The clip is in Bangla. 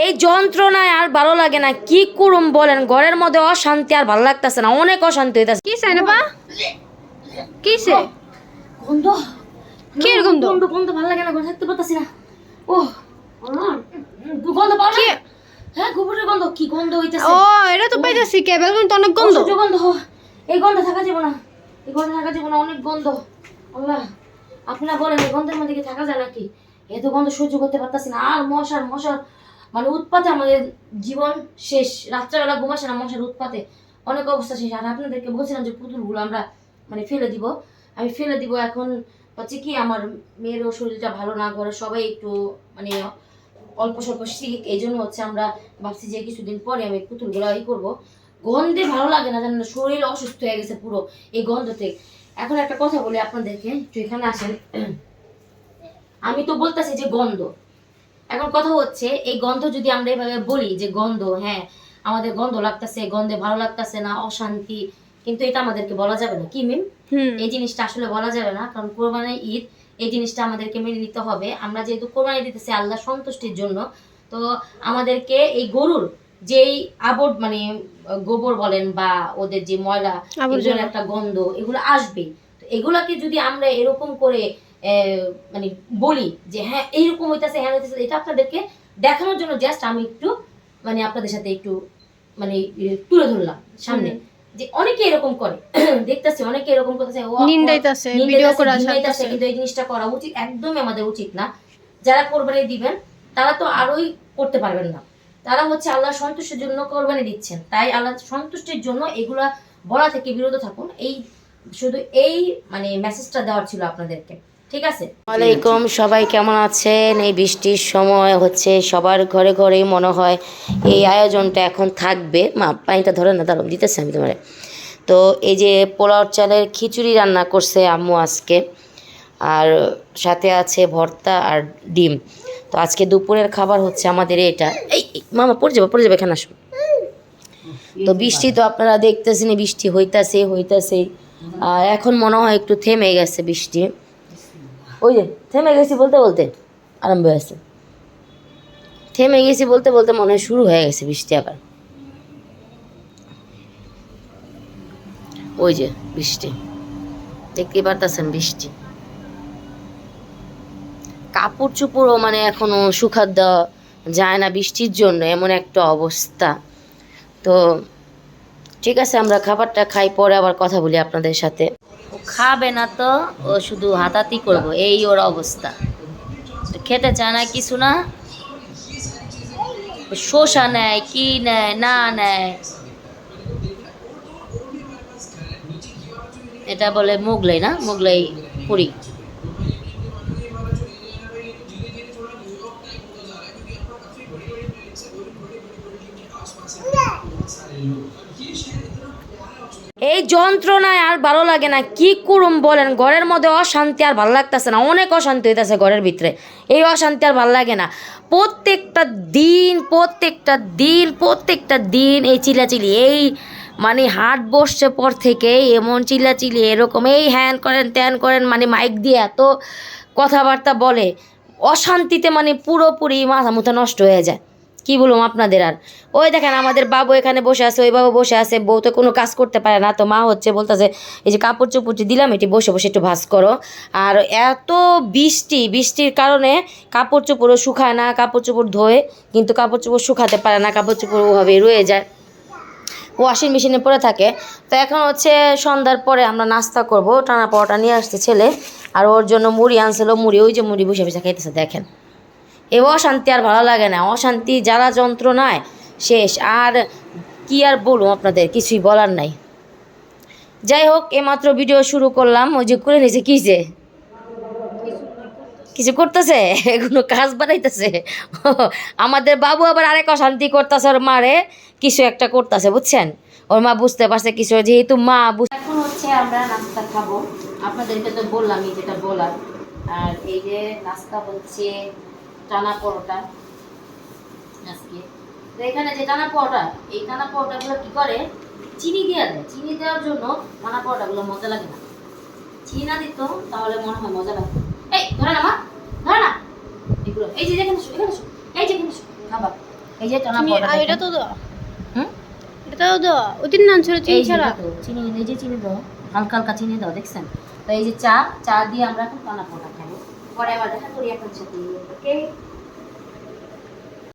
এই যন্ত্রণায় আর ভালো লাগে না। কি করুম বলেন? ঘরের মধ্যে অশান্তি আর ভালো লাগতেছে না। অনেক অশান্তি হইতাছে। কিসে নেবা? কিসে গন্ধ। কি গন্ধ? গন্ধ গন্ধ ভালো লাগে না ঘরে থাকতে পারতাছি না। ও গন্ধ পাও না? হ্যাঁ গোবরের গন্ধ। কি গন্ধ হইতাছে? ও এটা তো পাইতেছি কেবল কিন্তু অনেক গন্ধ। গন্ধ। এই গন্ধ থাকা যাবে না। এই গন্ধ থাকা যাবে না অনেক গন্ধ। আল্লাহ আপনারা বলেন এই গন্ধের মধ্যে কি থাকা যায় নাকি? এত গন্ধ সহ্য করতে পারতাছি না। আর মশার মশার মানে উৎপাতে আমাদের জীবন শেষ, রাত্রেবেলা ঘুমাসে না, মশার উৎপাতে অনেক অবস্থা শেষ। আর আপনাদেরকে বলছিলাম যে পুতুলগুলো আমরা মানে ফেলে দিব। আমি ফেলে দিব এখন হচ্ছে কি আমার মেয়েরও শরীরটা ভালো না করে সবাই একটু মানে অল্প স্বল্প শিখ এই জন্য হচ্ছে আমরা ভাবছি যে কিছুদিন পরে আমি পুতুলগুলো ই করব। গন্ধে ভালো লাগে না জানেন, শরীর অসুস্থ হয়ে গেছে পুরো এই গন্ধতে। এখন একটা কথা বলি আপনাদেরকে, একটু এখানে আসেন। আমি তো বলতেছি যে গন্ধ। এখন কথা হচ্ছে এই গন্ধ যদি আমরা এভাবে বলি যে গন্ধ হ্যাঁ আমাদের গন্ধ লাগতেছে গন্ধে ভালো লাগতেছে না অশান্তি কিন্তু এটা আমাদেরকে বলা যাবে না। কি মিম? এই জিনিসটা আসলে বলা যাবে না কারণ কোরবানির ঈদ এই জিনিসটা আমাদেরকে মেনে নিতে হবে। আমরা যেহেতু কোরবানি দিতেছি আল্লাহ সন্তুষ্টির জন্য তো আমাদেরকে এই গরুর যেই আবর মানে গোবর বলেন বা ওদের যে ময়লা একটা গন্ধ এগুলো আসবে তো এগুলাকে যদি আমরা এরকম করে মানে বলি যে হ্যাঁ এইরকম হইতেছে হ্যাঁ হইতাছে এটা আপনাদেরকে দেখানোর জন্য জাস্ট আমি একটু মানে আপনাদের সাথে একটু মানে তুলে ধরলাম সামনে। যে অনেকে এরকম করে দেখতেছে অনেকে এরকম করতেছে ও নিন্দাইতাছে, নিন্দাইতাছে, ভিডিও করা নিন্দাইতাছে, কিন্তু এই জিনিসটা করা উচিত একদমই আমাদের উচিত না। যারা কোরবানি দিবেন তারা তো আরোই করতে পারবেন না। তারা হচ্ছে আল্লাহ সন্তুষ্টির জন্য কোরবানি দিচ্ছেন। তাই আল্লাহ সন্তুষ্টির জন্য এগুলা বলা থেকে বিরত থাকুন। এই শুধু এই মানে মেসেজটা দেওয়ার ছিল আপনাদেরকে। ঠিক আছে? ওয়ালাইকুম সবাই কেমন আছেন? এই বৃষ্টির সময় হচ্ছে সবার ঘরে ঘরেই মনে হয় এই আয়োজনটা এখন থাকবে। মা পানিটা ধরে না দাঁড়ান দিতেছি আমি তোমারে। তো এই যে পোলাও চালের খিচুড়ি রান্না করছে আম্মু আজকে আর সাথে আছে ভর্তা আর ডিম। তো আজকে দুপুরের খাবার হচ্ছে আমাদের এটা। এই, মামা পড়ে যাবে পড়ে যাবে এখানে আসুন তো বৃষ্টি তো আপনারা দেখতেছেন বৃষ্টি হইতাছে হইতাছে। আর এখন মনে হয় একটু থেমে গেছে বৃষ্টি। ওই যে, থেমে গেছি বলতে বলতে আরম্ভ হয়েছে। থেমে গেছি বলতে বলতে মনে হয় শুরু হয়ে গেছে বৃষ্টি আবার। ওই যে বৃষ্টি দেখতে পারতেছেন বৃষ্টি। কাপড় চোপড়ও মানে এখনও শুকাত দেওয়া যায় না বৃষ্টির জন্য, এমন একটা অবস্থা। তো ঠিক আছে, আমরা খাবারটা খাই, পরে আবার কথা বলি আপনাদের সাথে। খাবে না তো, ও শুধু হাতাতি করব, এই ওর অবস্থা। খেতে চায় না কিছু না। শোষা নেয়, কি নেয়, না নেয়। এটা বলে মোগলাই না, মোগলাই পুরি। এই যন্ত্রণায় আর ভালো লাগে না। কি করুম বলেন? ঘরের মধ্যে অশান্তি আর ভালো লাগতেছে না। অনেক অশান্তি হইতেছে ঘরের ভিতরে। এই অশান্তি আর ভালো লাগে না। প্রত্যেকটা দিন প্রত্যেকটা দিন প্রত্যেকটা দিন এই চিলাচিলি এই মানে হাট বসছে পর থেকে এমন চিল্লাচিলি এরকম এই হ্যান করেন, ত্যান করেন মানে মাইক দিয়ে এত কথাবার্তা বলে। অশান্তিতে মানে পুরোপুরি মাথা মুথা নষ্ট হয়ে যায়। কি বলুম আপনাদের আর? ওই দেখেন আমাদের বাবু এখানে বসে আছে, ওই বাবু বসে আছে, বউ তো কোনো কাজ করতে পারে না, তো মা হচ্ছে বলতেছে, এই যে কাপড় চোপড় দিলাম, এটি বসে বসে একটু ভাস করো। আর এত বৃষ্টি, বৃষ্টির কারণে কাপড় চোপড়ও শুকায় না, কাপড় চোপড় ধোয়ে, কিন্তু কাপড় চোপড় শুকাতে পারে না, কাপড় চোপড় ওভাবে রয়ে যায়। ওয়াশিং মেশিনে পরে থাকে। তো এখন হচ্ছে সন্ধ্যার পরে আমরা নাস্তা করব। টানা পরোটা নিয়ে আসছে ছেলে, আর ওর জন্য মুড়ি আনছিল, মুড়ি, ওই যে মুড়ি বসে বসে খাইতেছে, দেখেন। এই অশান্তি আর ভালো লাগে না। অশান্তি জ্বালা যন্ত্রণায় শেষ। আর কি আর বলুম আপনাদের? কিছুই বলার নাই। যাই হোক, এমাত্র ভিডিও শুরু করলাম। ওই যে করে নিয়েছে, কী যে? কিছু করতেছে? কোনো কাজ বানাইতেছে? আমাদের বাবু আবার আরেক অশান্তি করতেছে ওর মারে। কিছু একটা করতেছে, বুঝছেন? ওর মা বুঝতে পারছে কিছু, যেহেতু মা এখন হচ্ছে আমরা নাস্তা খাব। আপনাদেরকে তো বললামই যেটা বলার। আর এই যে নাস্তা হচ্ছে টানা পরোটা আজকে। তো এখানে যে টানা পরোটা এই টানা পরোটাগুলো কি করে? চিনি দেওয়া দেয় চিনি দেওয়ার জন্য টানা পরোটাগুলো মজা লাগে না। চিনি না দিত তাহলে মনে হয় মজা লাগতো এই ধরে না মা ধরে না এগুলো এই যে এসো এখানে এই যে এখানে খাবার। এই যে টানা আর এটা তো দাও হুম? এটা তো দাও নাম ছিল চিনি ছাড়া। তো, চিনি এই যে চিনি দাও হালকা হালকা চিনি দাও দেখছেন? তো এই যে চা চা দিয়ে আমরা এখন টানা পড়া খাব। পরে আবার দেখা করি এখন সাথে ওকে